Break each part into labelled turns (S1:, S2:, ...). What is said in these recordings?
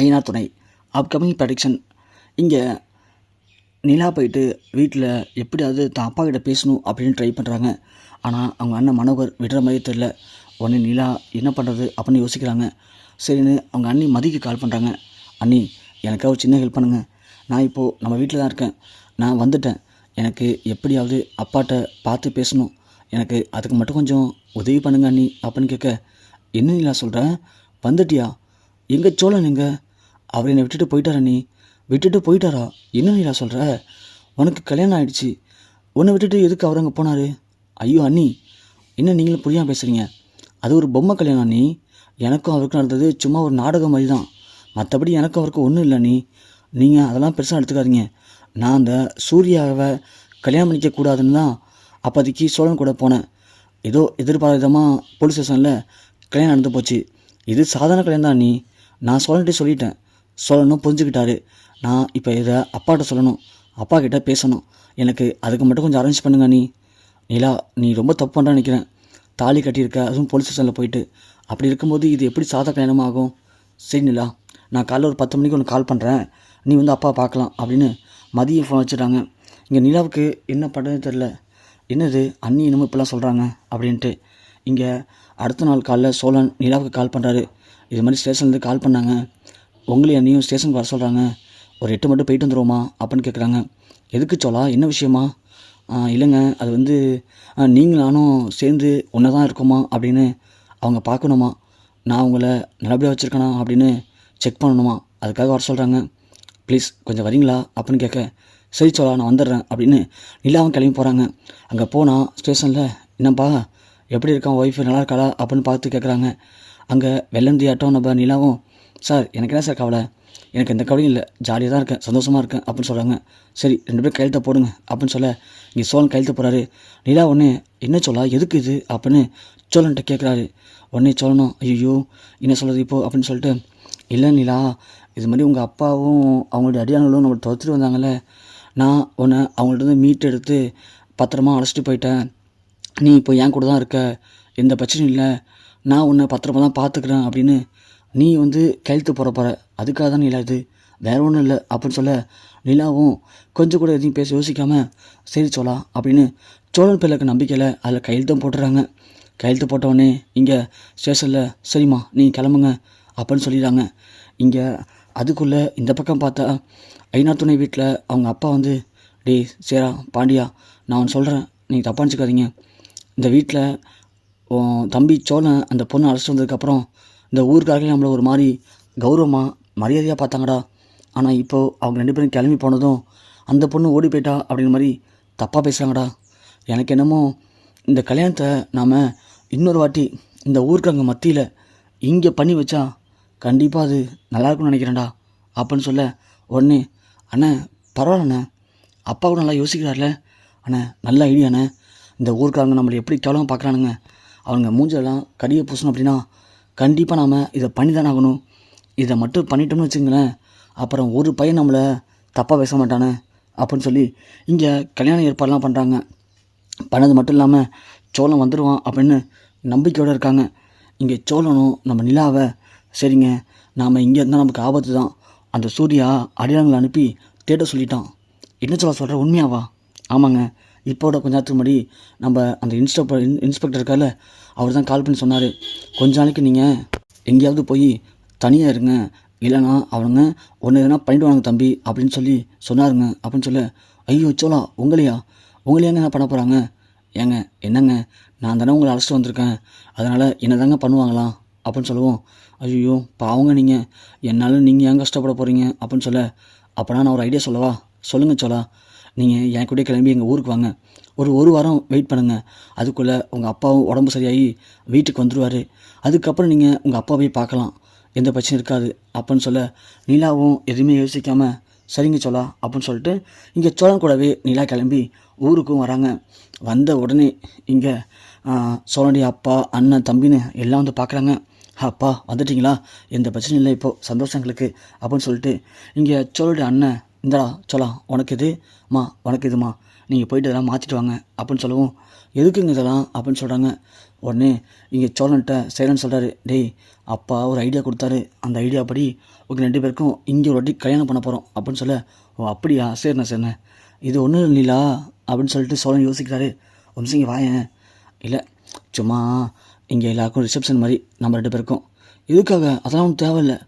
S1: ஐநா துணை upcoming prediction இங்கே நிலா போயிட்டு வீட்டில் எப்படியாவது தான் அப்பா கிட்ட பேசணும் அப்படின்னு ட்ரை பண்ணுறாங்க ஆனால் அவங்க அண்ணன் மனோகர் விடுற மாதிரி தெரில உடனே நிலா என்ன பண்ணுறது அப்படின்னு யோசிக்கிறாங்க. சரின்னு அவங்க அண்ணி மதிக்கு கால் பண்ணுறாங்க அண்ணி எனக்காக ஒரு சின்ன ஹெல்ப் பண்ணுங்கள் நான் இப்போது நம்ம வீட்டில் தான் இருக்கேன். நான் வந்துட்டேன். எனக்கு எப்படியாவது அப்பாட்ட பார்த்து பேசணும். எனக்கு அதுக்கு மட்டும் கொஞ்சம் உதவி பண்ணுங்க அண்ணி அப்படின்னு கேட்க என்ன நிலா சொல்கிறேன் வந்துட்டியா? எங்கே சோழன் எங்கள் அவர் என்னை விட்டுட்டு போயிட்டாரா நீ? விட்டுட்டு போயிட்டாரா? என்ன நீடா சொல்கிற உனக்கு கல்யாணம் ஆயிடுச்சு. உன்னை விட்டுட்டு எதுக்கு அவர் அங்கே போனார்? ஐயோ அண்ணி என்ன நீங்களும் புரியாமல் பேசுகிறீங்க அது ஒரு பொம்மை கல்யாணம் அண்ணி. எனக்கும் அவருக்கும் நடந்தது சும்மா ஒரு நாடகம் மாதிரி தான் மற்றபடி எனக்கும் அவருக்கும் ஒன்றும் இல்லை நீ நீங்கள் அதெல்லாம் பெருசாக எடுத்துக்காதீங்க. நான் அந்த சூர்யாவை கல்யாணம் பண்ணிக்க கூடாதுன்னு தான் அப்போதைக்கு சோழன் கூட போனேன். ஏதோ எதிர்பாராத விதமாக போலீஸ் ஸ்டேஷனில் கல்யாணம் நடந்து போச்சு. இது சாதாரண கல்யாணம் தான் நீ நான் சோழன்ட்டே சொல்லிட்டேன். சோழனும் புரிஞ்சுக்கிட்டாரு. நான் இப்போ இதை அப்பாட்ட சொல்லணும் அப்பா கிட்ட பேசணும். எனக்கு அதுக்கு மட்டும் கொஞ்சம் அரேஞ்ச் பண்ணுங்க நீ. நிலா நீ ரொம்ப தப்பு பண்ணுறா நினைக்கிறேன். தாலி கட்டியிருக்க அதுவும் போலீஸ் ஸ்டேஷனில் போயிட்டு. அப்படி இருக்கும்போது இது எப்படி சாதா கல்யாணமாகும் சரி நிலா நான் காலைல ஒரு பத்து மணிக்கு ஒன்று கால் பண்ணுறேன் நீ வந்து அப்பா பார்க்கலாம் அப்படின்னு மதியம் ஃபோன் வச்சுட்டாங்க. இங்கே நிலாவுக்கு என்ன பண்ணுறது தெரில என்னது அண்ணி என்னமோ இப்படிலாம் சொல்கிறாங்க அப்படின்ட்டு. இங்கே அடுத்த நாள் காலைல சோழன் நிலாவுக்கு கால் பண்ணுறாரு இது மாதிரி ஸ்டேஷன்லேருந்து கால் பண்ணாங்க. உங்களையும் என்னையும் ஸ்டேஷனுக்கு வர சொல்கிறாங்க ஒரு எட்டு மட்டும் போயிட்டு வந்துடுவோமா அப்படின்னு கேட்குறாங்க எதுக்கு சொல்லா என்ன விஷயமா? இல்லைங்க. அது வந்து நீங்கள் நானும் சேர்ந்து ஒன்றா தான் இருக்கோமா? அப்படின்னு அவங்க பார்க்கணுமா? நான் உங்களை நல்லபடியாக வச்சுருக்கேனா? அப்படின்னு செக் பண்ணணுமா? அதுக்காக வர சொல்கிறாங்க ப்ளீஸ் கொஞ்சம் வரீங்களா? அப்படின்னு கேட்க சரி சொல்லா நான் வந்துடுறேன் அப்படின்னு நிலாவும் கிளம்பி போகிறாங்க அங்கே போனால் ஸ்டேஷனில் என்னப்பா எப்படி இருக்கான்? ஒய்ஃபு நல்லா இருக்காளா? அப்படின்னு பார்த்து கேட்குறாங்க அங்கே வெள்ளந்தி ஆட்டம் நம்ம நிலாவும் சார் எனக்கு என்ன சார் கவலை? எனக்கு எந்த கவலையும் இல்லை. ஜாலியாக தான் இருக்கேன். சந்தோஷமாக இருக்கேன் அப்படின்னு சொல்கிறாங்க சரி ரெண்டு பேரும் கையெழுத்த போடுங்க அப்படின்னு சொல்ல இங்கே சோழன் கையெழுத்த போகிறாரு நிலா ஒன்று என்ன சொல்லா எதுக்கு இது? அப்படின்னு சோழன்ட்ட கேட்குறாரு உடனே சொல்லணும். ஐயோ என்ன சொல்கிறது இப்போது அப்படின்னு சொல்லிட்டு இல்லை நிலா இது மாதிரி உங்கள் அப்பாவும் அவங்களுடைய அடியானங்களும் நம்மளை துரத்துட்டு வந்தாங்கல்ல. நான் உன்னை அவங்கள்ட்ட இருந்து மீட் எடுத்து பத்திரமா அழைச்சிட்டு போயிட்டேன். நீ இப்போ என் கூட தான் இருக்க. எந்த பிரச்சனையும் இல்லை. நான் உன்னை பத்திரமா தான் பார்த்துக்கிறேன் அப்படின்னு நீ வந்து கையெழுத்து போட போகிற அதுக்காக தான் நிலா இது. வேற ஒன்றும் இல்லை அப்படின்னு சொல்ல நிலாவும் கொஞ்சம் கூட எதையும் பேச யோசிக்காம சரி சோலா அப்படின்னு சோழன் பிள்ளைக்கு நம்பிக்கையில் அதில் கையெழுத்தும் போட்டுறாங்க. கையெழுத்து போட்டவொடனே இங்கே ஸ்டேஷனில் சரிம்மா நீ கிளம்புங்க அப்படின்னு சொல்லிடுறாங்க. இங்கே அதுக்குள்ளே இந்த பக்கம் பார்த்தா ஐநா துணை வீட்டில் அவங்க அப்பா வந்து டேய் சேரா பாண்டியா நான் ஒன்று சொல்கிறேன் நீங்கள் தப்பாக நினச்சிக்காதீங்க. இந்த வீட்டில் தம்பி சோழன் அந்த பொண்ணை அழைச்சிட்டு வந்ததுக்கப்புறம் இந்த ஊருக்காரங்களே நம்மளை ஒரு மாதிரி கௌரவமாக மரியாதையாக பார்த்தாங்கடா. ஆனால் இப்போது அவங்க ரெண்டு பேரும் கிளம்பி போனதும் அந்த பொண்ணு ஓடி போயிட்டா அப்படிங்கிற மாதிரி தப்பாக பேசுகிறாங்கடா எனக்கு என்னமோ இந்த கல்யாணத்தை நாம் இன்னொரு வாட்டி இந்த ஊருக்காரங்க மத்தியில் இங்கே பண்ணி வச்சா கண்டிப்பாக அது நல்லாயிருக்கும்னு நினைக்கிறேன்டா அப்படின்னு சொல்ல உடனே அண்ணே பரவாயில்லண்ணே அப்பா கூட நல்லா யோசிக்கிறார்ல. அண்ணே நல்ல ஐடியாண்ணே இந்த ஊருக்காரங்க நம்மளை எப்படி கேவலமாக பார்க்குறானுங்க. அவங்க மூஞ்செல்லாம் கடியை பூசணும் அப்படின்னா கண்டிப்பாக நாம் இதை பண்ணி தான் ஆகணும். இதை மட்டும் பண்ணிட்டோம்னு வச்சுங்களேன் அப்புறம் ஒரு பையன் நம்மளை தப்பாக பேச மாட்டானே அப்படின்னு சொல்லி இங்கே கல்யாண ஏற்பாடுலாம் பண்ணுறாங்க பண்ணது மட்டும் இல்லாமல் சோழன் வந்துடுவான் அப்படின்னு நம்பிக்கையோடு இருக்காங்க. இங்கே சோழனும் நம்ம நிலாவை சரிங்க நாம் இங்கே இருந்தால் நமக்கு ஆபத்து தான். அந்த சூர்யா அடையாளங்களை அனுப்பி தேட சொல்லிட்டான். என்ன சொல்ல சொல்கிற உண்மையாவா? ஆமாங்க. இப்போட கொஞ்ச நேரத்துக்கு முன்னாடி நம்ம அந்த இன்ஸ்டா இன்ஸ்பெக்டர் இருக்கார்ல அவர் தான் கால் பண்ணி சொன்னார். கொஞ்ச நாளைக்கு நீங்கள் எங்கேயாவது போய் தனியாக இருங்க. இல்லைனா அவனுங்க ஒன்று எதுனா பண்ணிடுவாங்க தம்பி அப்படின்னு சொல்லி சொன்னாருங்க. அப்படின்னு சொல்ல ஐயோ சோலா உங்களையா? உங்களையாங்க என்ன பண்ண போகிறாங்க ஏங்க என்னங்க? நான் தானே உங்களை அழைச்சிட்டு வந்திருக்கேன். அதனால் என்ன தாங்க பண்ணுவாங்களாம் அப்படின்னு சொல்லுவோம். ஐயோ பாவங்க நீங்கள் என்னால் நீங்கள் ஏன் கஷ்டப்பட போகிறீங்க அப்படின்னு சொல்ல அப்போனா நான் ஒரு ஐடியா சொல்லவா? சொல்லுங்கள் சோலா நீங்கள் என் கூட கிளம்பி எங்கள் ஊருக்கு வாங்க. ஒரு ஒரு வாரம் வெயிட் பண்ணுங்கள் அதுக்குள்ளே உங்கள் அப்பாவும் உடம்பு சரியாகி வீட்டுக்கு வந்துடுவார் அதுக்கப்புறம் நீங்கள் உங்கள் அப்பா போய் பார்க்கலாம். எந்த பிரச்சனையும் இருக்காது. அப்படின்னு சொல்ல நிலாவும் எதுவுமே யோசிக்காமல் சரிங்க சொல்லா அப்படின்னு சொல்லிட்டு இங்கே சோழன் கூடவே நிலா கிளம்பி ஊருக்கும் வராங்க. வந்த உடனே இங்கே சோழனுடைய அப்பா அண்ணன் தம்பின்னு எல்லாம் வந்து பார்க்குறாங்க. அப்பா வந்துட்டிங்களா? எந்த பிரச்சனையும் இல்லை இப்போது சந்தோஷங்களுக்கு அப்படின்னு சொல்லிட்டு இங்கே சோழனுடைய அண்ணன் இந்தடா சோலா உனக்கு இது மா உனக்கு இதுமா நீங்கள் போயிட்டு இதெல்லாம் மாற்றிட்டு வாங்க அப்படின்னு சொல்லவும் எதுக்குங்க இதெல்லாம்? அப்படின்னு சொல்கிறாங்க உடனே இங்கே சோழன்ட்ட சைலன் சொல்கிறாரு டேய் அப்பா ஒரு ஐடியா கொடுத்தாரு. அந்த ஐடியா படி உங்கள் ரெண்டு பேருக்கும் இங்கே ஒரு வாட்டி கல்யாணம் பண்ண போகிறோம் அப்படின்னு சொல்ல ஓ அப்படியா? சரிண்ணே சரிண்ணே. இது ஒன்றும் இல்லைலா அப்படின்னு சொல்லிட்டு சோழன் யோசிக்கிறாரு. ஒரு நிமிஷம் வாயேன். இல்லை சும்மா இங்கே எல்லாருக்கும் ரிசப்ஷன் மாதிரி நம்ம ரெண்டு பேருக்கும். எதுக்காக? அதெல்லாம் ஒன்றும் தேவையில்லை.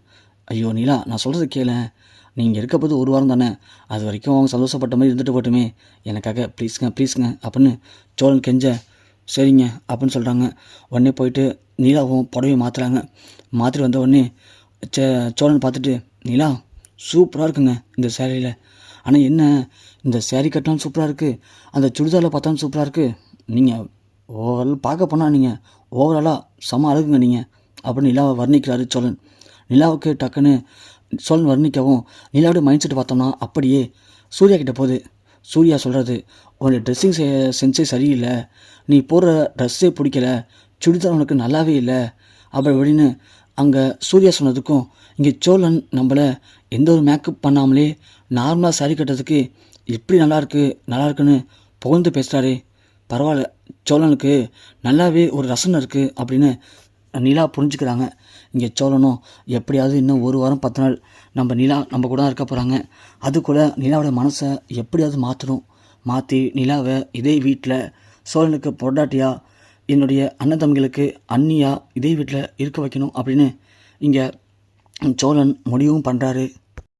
S1: ஐயோ நீலா நான் சொல்கிறது கேளேன் நீங்கள் இருக்க போது ஒரு வாரம் தானே? அது வரைக்கும் அவங்க சந்தோஷப்பட்ட மாதிரி இருந்துட்டு போட்டுமே. எனக்காக ப்ளீஸ்ங்க ப்ளீஸுங்க அப்படின்னு சோழன் கெஞ்ச சரிங்க அப்படின்னு சொல்கிறாங்க உடனே போயிட்டு நீலாவும் புடவையும் மாற்றுறாங்க மாற்றிட்டு வந்த உடனே சே சோழன் பார்த்துட்டு நீலா சூப்பராக இருக்குங்க இந்த சேரீயில் ஆனால் என்ன இந்த சேரீ கட்டினாலும் சூப்பராக இருக்குது அந்த சுடிதாரில் பார்த்தாலும் சூப்பராக இருக்குது நீங்கள் ஓவரால் பார்க்க போனால் நீங்கள் ஓவராலாக செம அழகுங்க நீங்கள் அப்படின்னு நிலாவை வர்ணிக்கிறாரு சோழன். நிலாவுக்கு டக்குன்னு சோழன் வர்ணிக்கவும். நிலாவோட மைண்ட் செட் பார்த்தோம்னா அப்படியே சூர்யா கிட்ட போகுது. சூர்யா சொல்கிறது உன்னோட ட்ரெஸ்ஸிங் சென்ஸே சரியில்லை. நீ போடுற ட்ரெஸ்ஸே பிடிக்கல. சுடிதார் உனக்கு நல்லாவே இல்லை. அப்படி அப்படின்னு அங்கே சூர்யா சொன்னதுக்கும் இங்கே சோழன் நம்மளை எந்த ஒரு மேக்கப் பண்ணாமலே நார்மலாக சரி கட்டுறதுக்கு எப்படி நல்லாயிருக்கு நல்லாயிருக்குன்னு புகழ்ந்து பேசுகிறாரே பரவாயில்ல சோழனுக்கு நல்லாவே ஒரு ரசனை இருக்குது அப்படின்னு நிலா புரிஞ்சுக்கிறாங்க. இங்கே சோழனும் எப்படியாவது இன்னும் ஒரு வாரம் பத்து நாள் நம்ம நிலா நம்ம கூட தான் இருக்க போகிறாங்க அதுக்குள்ளே நிலாவோட மனசை எப்படியாவது மாற்றணும் மாற்றி நிலாவை இதே வீட்டில் சோழனுக்கு பொண்டாட்டியாக என்னுடைய அண்ணன் தம்பிகளுக்கு அண்ணியாக இதே வீட்டில் இருக்க வைக்கணும் அப்படின்னு இங்கே சோழன் முடிவும் பண்ணுறாரு